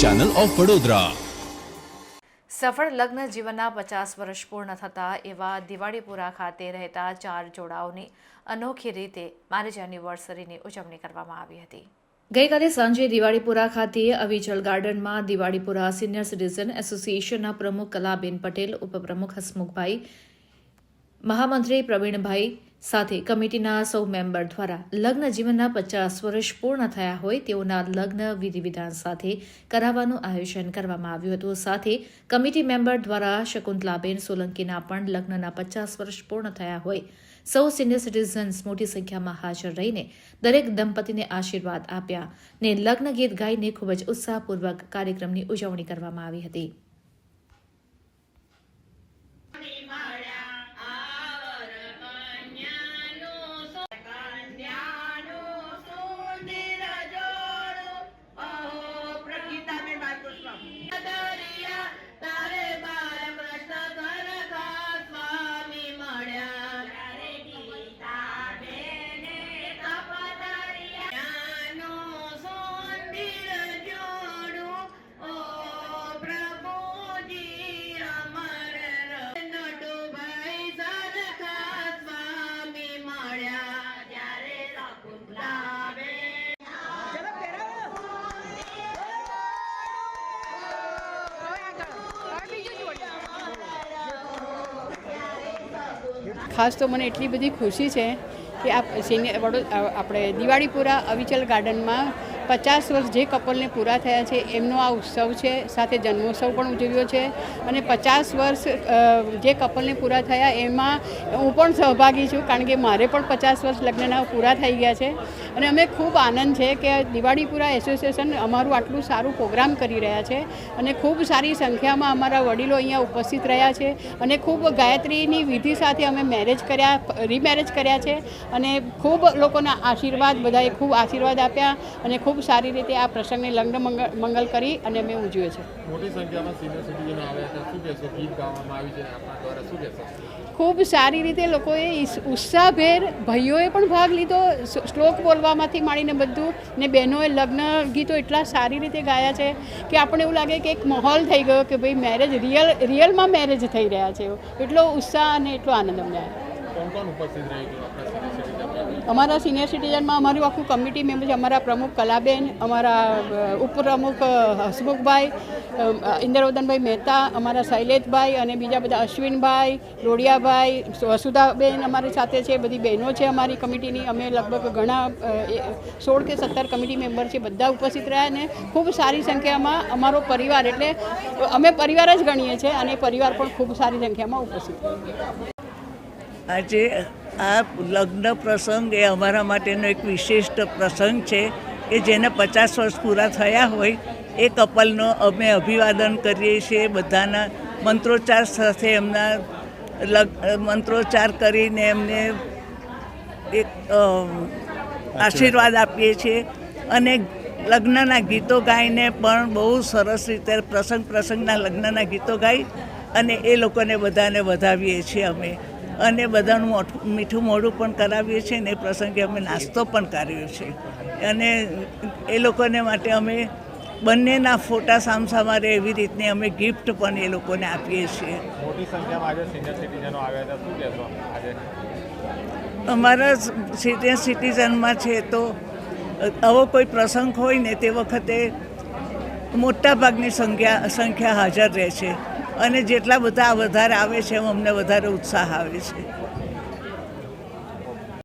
Channel of Vadodara સફળ લગ્ન જીવનના પચાસ વર્ષ પૂર્ણ થતા એવા દિવાળીપુરા ખાતે રહેતા ચાર જોડાઓની અનોખી રીતે મારેજ એનિવર્સરીની ઉજવણી કરવામાં આવી હતી. ગઈકાલે સાંજે દિવાળીપુરા ખાતે અવિચલ ગાર્ડનમાં દિવાળીપુરા સિનિયર સિટીઝન એસોસિએશનના પ્રમુખ કલાબેન પટેલ ઉપપ્રમુખ હસમુખભાઈ મહામંત્રી પ્રવીણભાઈ સાથે કમિટીના સૌ મેમ્બર દ્વારા લગ્ન જીવનના પચાસ વર્ષ પૂર્ણ થયા હોય તેઓના લગ્ન વિધિ વિધાન સાથે કરાવવાનું આયોજન કરવામાં આવ્યું હતું. સાથે કમિટી મેમ્બર દ્વારા શકુંતલાબેન સોલંકીના પણ લગ્નના પચાસ વર્ષ પૂર્ણ થયા હોય. સૌ સિનિયર સિટીઝન્સ મોટી સંખ્યામાં હાજર રહીને દરેક દંપતીને આશીર્વાદ આપ્યા ને લગ્ન ગીત ગાઈને ખૂબ જ ઉત્સાહપૂર્વક કાર્યક્રમની ઉજવણી કરવામાં આવી હતી. ખાસ તો મને એટલી બધી ખુશી છે કે આ સિનિયર આપણે દિવાળીપુરા અવિચલ ગાર્ડનમાં પચાસ વર્ષ જે કપલને પૂરા થયા છે, એમનો આ ઉત્સવ છે, સાથે જન્મોત્સવ પણ ઉજવ્યો છે અને પચાસ વર્ષ જે કપલને પૂરા થયા, એમાં હું પણ સહભાગી છું કારણ કે મારે પણ પચાસ વર્ષ લગ્નના પૂરા થઈ ગયા છે અને અમે ખૂબ આનંદ છે કે દિવાળીપુરા એસોસિએશન અમારું આટલું સારું પ્રોગ્રામ કરી રહ્યા છે અને ખૂબ સારી સંખ્યામાં અમારા વડીલો અહીંયા ઉપસ્થિત રહ્યા છે અને ખૂબ ગાયત્રીની વિધિ સાથે અમે મેરેજ કર્યા, રીમેરેજ કર્યા છે અને ખૂબ લોકોના આશીર્વાદ, બધાએ ખૂબ આશીર્વાદ આપ્યા અને ખૂબ સારી રીતે આ પ્રસંગને લગ્ન મંગલ કરી અને અમે ઉજવ્યો છે મોટી સંખ્યામાં સિનિયર સિટીઝનો આવ્યા શું કહેશો? ગીત ગાવામાં આવી છે આપણા દ્વારા. શું કહેશો? ખૂબ સારી રીતે લોકોએ ઉત્સાહભેર ભાઈઓએ પણ ભાગ લીધો. શ્લોક બોલવામાંથી માંડીને બધું. ને બહેનોએ લગ્ન ગીતો એટલા સારી રીતે ગાયા છે કે આપણે એવું લાગે કે એક માહોલ થઈ ગયો કે ભાઈ મેરેજ રિયલ રિયલમાં મેરેજ થઈ રહ્યા છે. એટલો ઉત્સાહ અને એટલો આનંદ અમને આવ્યો. કોણ કોણ ઉપસ્થિત રહ્યું હતું આપણા અમારા સિનિયર સિટીઝનમાં અમારું આખું કમિટી મેમ્બર છે, અમારા પ્રમુખ કલાબેન, અમારા ઉપપ્રમુખ હસમુખભાઈ ઇન્દ્રવદનભાઈ મહેતા, અમારા શૈલેષભાઈ અને બીજા બધા અશ્વિનભાઈ લોડિયાભાઈ વસુધાબેન અમારી સાથે છે, બધી બહેનો છે અમારી કમિટીની અમે લગભગ ઘણા સોળ કે સત્તર કમિટી મેમ્બર છે, બધા ઉપસ્થિત રહ્યા અને ખૂબ સારી સંખ્યામાં અમારો પરિવાર, એટલે અમે પરિવાર જ ગણીએ છીએ અને પરિવાર પણ ખૂબ સારી સંખ્યામાં ઉપસ્થિત આજે આ લગ્ન પ્રસંગ એ અમારા માટેનો એક વિશિષ્ટ પ્રસંગ છે કે જેને પચાસ વર્ષ પૂરા થયા હોય એ કપલનો અમે અભિવાદન કરીએ છીએ બધાના મંત્રોચ્ચાર સાથે એમના લગ મંત્રોચ્ચાર કરીને એમને એક આશીર્વાદ. આપીએ છીએ. અને લગ્નના ગીતો ગાઈને પણ બહુ સરસ રીતે પ્રસંગ પ્રસંગના લગ્નના ગીતો ગાઈ અને એ લોકોને બધાને વધાવીએ છીએ અમે. અને બધાનું મોઠું મીઠું મોઢું પણ કરાવીએ છીએ અને એ પ્રસંગે અમે નાસ્તો પણ કર્યો છે. અને એ લોકોને માટે અમે બંનેના ફોટા સામસામા રહે એવી રીતની અમે ગિફ્ટ પણ એ લોકોને આપીએ છીએ. અમારા સિનિયર સિટીઝનમાં છે તો આવો કોઈ પ્રસંગ હોય ને તે વખતે મોટાભાગની સંખ્યા સંખ્યા હાજર રહે છે. અને જેટલા બધા વધારે આવે છે, એમ અમને વધારે ઉત્સાહ આવે છે.